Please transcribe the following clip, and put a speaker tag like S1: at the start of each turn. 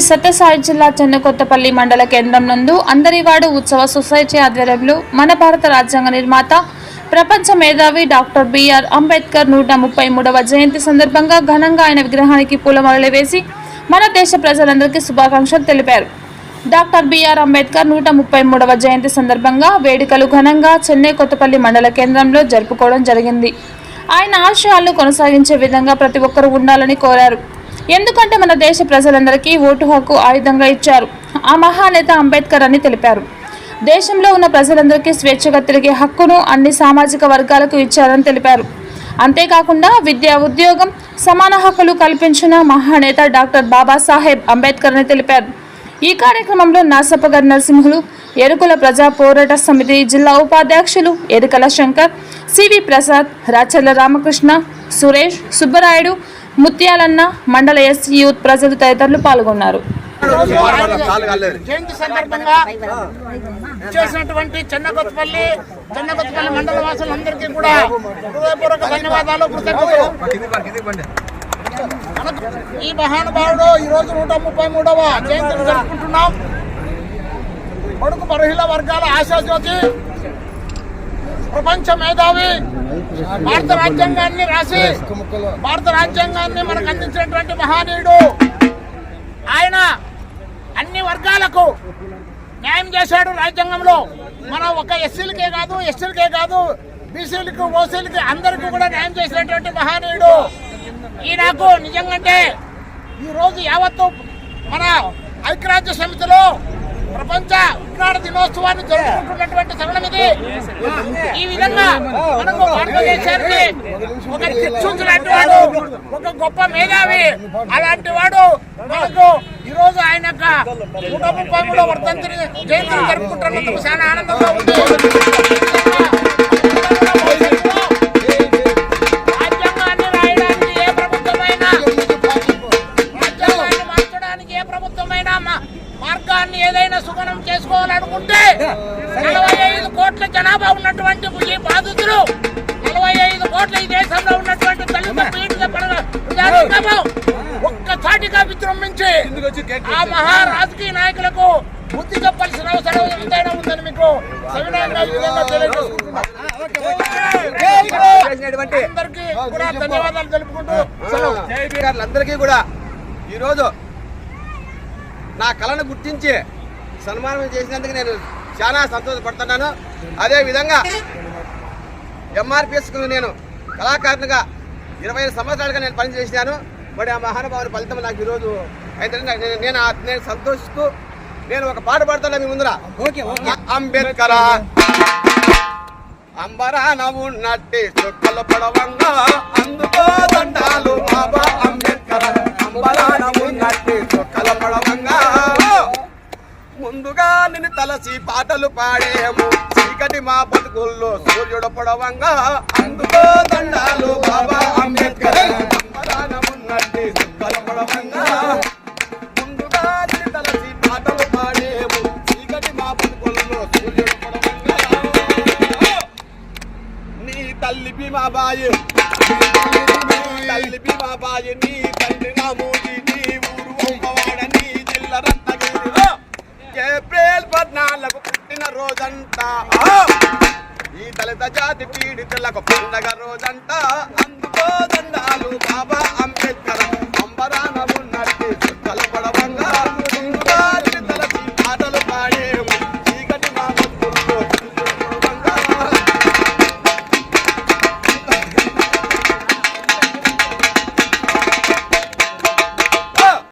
S1: శ్రీ సత్యసాయి జిల్లా చెన్నకొత్తపల్లి మండల కేంద్రం నందు అందరివాడు ఉత్సవ సొసైటీ ఆధ్వర్యంలో మన భారత రాజ్యాంగ నిర్మాత ప్రపంచ మేధావి డాక్టర్ బిఆర్ అంబేద్కర్ నూట ముప్పై మూడవ జయంతి సందర్భంగా ఘనంగా ఆయన విగ్రహానికి పూలమాలలు వేసి మన దేశ ప్రజలందరికీ శుభాకాంక్షలు తెలిపారు. డాక్టర్ బిఆర్ అంబేద్కర్ నూట ముప్పై మూడవ జయంతి సందర్భంగా వేడుకలు ఘనంగా చెన్నై కొత్తపల్లి మండల కేంద్రంలో జరుపుకోవడం జరిగింది. ఆయన ఆశయాలను కొనసాగించే విధంగా ప్రతి ఒక్కరూ ఉండాలని కోరారు. ఎందుకంటే మన దేశ ప్రజలందరికీ ఓటు హక్కు ఆయుధంగా ఇచ్చారు. ఆ మహానేత అంబేద్కర్ అని తెలిపారు. దేశంలో ఉన్న ప్రజలందరికీ స్వేచ్ఛగా తిరిగే హక్కును అన్ని సామాజిక వర్గాలకు ఇచ్చారని తెలిపారు. అంతేకాకుండా విద్య ఉద్యోగం సమాన హక్కులు కల్పించిన మహానేత డాక్టర్ బాబాసాహెబ్ అంబేద్కర్ అని తెలిపారు. ఈ కార్యక్రమంలో నాసపగర్ నరసింహులు ఎరుకుల ప్రజా పోరాట సమితి జిల్లా ఉపాధ్యక్షులు ఎరుకల శంకర్ సివి ప్రసాద్ రాచర్ల రామకృష్ణ సురేష్ సుబ్బరాయుడు ముత్యాలన్న మండల ఎస్సీ యూత్ ప్రజలు తదితరులు పాల్గొన్నారు.
S2: జయంతి సందర్భంగా చేసినటువంటి చెన్నకొత్తపల్లి చెన్నకొత్తపల్లి మండల వాసులందరికీ కూడా హృదయపూర్వక ధన్యవాదాలు కృతజ్ఞతలు. ఈ మహానుభావుడు ఈ రోజు నూట ముప్పై మూడవ జయంతిని జరుపుకుంటున్నాం. కొడుకు బలహీన వర్గాల ఆశాజ్యోతి ప్రపంచ మేధావి. భారత రాజ్యాంగాన్ని రాసి భారత రాజ్యాంగాన్ని మనకు అందించినటువంటి మహానీయుడు. ఆయన అన్ని వర్గాలకు న్యాయం చేశాడు రాజ్యాంగంలో. మనం ఒక ఎస్సీలకే కాదు ఎస్టీలకే కాదు బీసీలకు ఓసీలకి అందరికీ కూడా న్యాయం చేసినటువంటి మహానీయుడు. ఈ నాకు నిజంగంటే ఈ రోజు యావత్తు మన ఐక్యరాజ్య సమితిలో ప్రపంచ విజ్ఞాన దినోత్సవాన్ని జరుపుకుంటున్నటువంటి తరుణం ఇది. ఈ విధంగా మనకు భారతదేశానికి ఒక దిక్సూచి లాంటి వాడు ఒక గొప్ప మేధావి అలాంటి వాడు మనకు ఈ రోజు ఆయన యొక్క నూట ముప్పై మూడో వర్ధంతిని జయంతిని జరుపుకుంటున్నందుకు చాలా ఆనందంగా ఉంది. మార్గాన్ని ఏదైనా సుగమం చేసుకోవాలనుకుంటే నలభై ఐదు కోట్ల జనాభా ఉన్నటువంటి ఈ బాధితులు నలభై ఐదు కోట్ల ఈ దేశంలో ఉన్నటువంటి దళిత పీడిత ప్రజా- ప్రజానీకము ఒక్కసాటిగా విజృంభించి ఆ మహా రాజకీయ నాయకులకు బుద్ధి చెప్పాల్సిన అవసరం ఎంతైనా ఉందని మీకు సవినయంగా ఈ విధంగా తెలియజేసుకుంటున్నా.
S3: చేసినటువంటి
S2: అందరికీ కూడా ధన్యవాదాలు తెలుపుకుంటూ.
S3: అందరికీ కూడా ఈరోజు నా కళను గుర్తించి సన్మానం చేసినందుకు నేను చాలా సంతోషపడుతున్నాను. అదే విధంగా ఎంఆర్పిఎస్ నేను కళాకారునిగా ఇరవై ఐదు సంవత్సరాలుగా నేను పనిచేసినాను మరి ఆ మహానుభావుని ఫలితం నాకు ఈరోజు అయితే నేను నేను సంతోషిస్తూ నేను ఒక పాట పాడుతున్నా మీ ముందర. అంబేద్కర్ అంబరాన ఉన్నట్టే చుక్కలు పడవంగా అందుకో దండాలు బాబా అంబేద్కర్. అంబరాన ఉన్నట్టే చుక్కలు పడవంగా ముందుగా నిన్ను తలసి పాటలు పాడేము చీకటి మా బతుకుల్లో సూర్యుడు పొడవంగా అందుకో దండాలు బాబా అంబేద్కర్. అంబరాన ముందుగా నిన్ను తలసి పాటలు పాడేము చీకటి మా బతుకుల్లో సూర్యుడు పొడవంగా. నీ తల్లి భీమా బాయి. తల్లి భీమా బాయి నీ తల్లి రోజంట ఈ దళిత జాతి పీడితులకు పండగ రోజంట అందుకో దండాలు బాబా అంబేద్కర్.